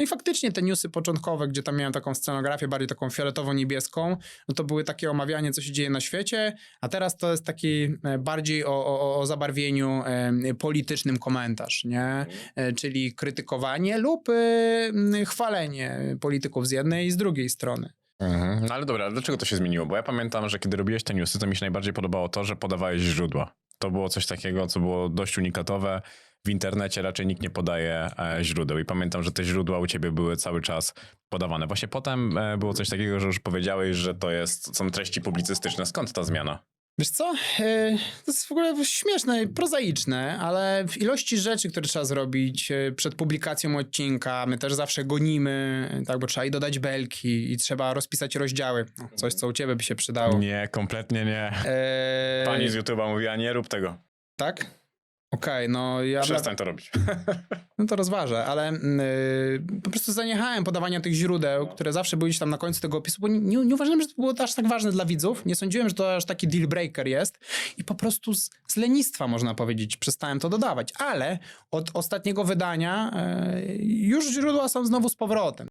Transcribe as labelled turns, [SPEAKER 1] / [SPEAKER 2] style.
[SPEAKER 1] No i faktycznie te newsy początkowe, gdzie tam miałem taką scenografię bardziej taką fioletowo-niebieską, no to były takie omawianie, co się dzieje na świecie, a teraz to jest taki e, bardziej o, o, o zabarwieniu politycznym komentarz, nie? E, Czyli krytykowanie lub e, chwalenie polityków z jednej i z drugiej strony.
[SPEAKER 2] Mhm. No ale dobra, dlaczego to się zmieniło? Bo ja pamiętam, że kiedy robiłeś te newsy, to mi się najbardziej podobało to, że podawałeś źródła. To było coś takiego, co było dość unikatowe. W internecie raczej nikt nie podaje e, źródeł i pamiętam, że te źródła u ciebie były cały czas podawane. Właśnie potem e, było coś takiego, że już powiedziałeś, że to jest, są treści publicystyczne. Skąd ta zmiana?
[SPEAKER 1] Wiesz co? E, To jest w ogóle śmieszne, prozaiczne, ale w ilości rzeczy, które trzeba zrobić przed publikacją odcinka, my też zawsze gonimy, tak, bo trzeba i dodać belki i trzeba rozpisać rozdziały. No, coś, co u ciebie by się przydało.
[SPEAKER 2] Nie, kompletnie nie. Pani z YouTube'a mówiła, nie rób tego.
[SPEAKER 1] Tak? Okej, no ja...
[SPEAKER 2] Przestań to robić.
[SPEAKER 1] No to rozważę, ale mm, y, po prostu zaniechałem podawania tych źródeł, które zawsze były gdzieś tam na końcu tego opisu, bo nie, nie, nie uważałem, że to było aż tak ważne dla widzów. Nie sądziłem, że to aż taki deal breaker jest i po prostu z, z lenistwa, można powiedzieć, przestałem to dodawać. Ale od ostatniego wydania e, już źródła są znowu z powrotem.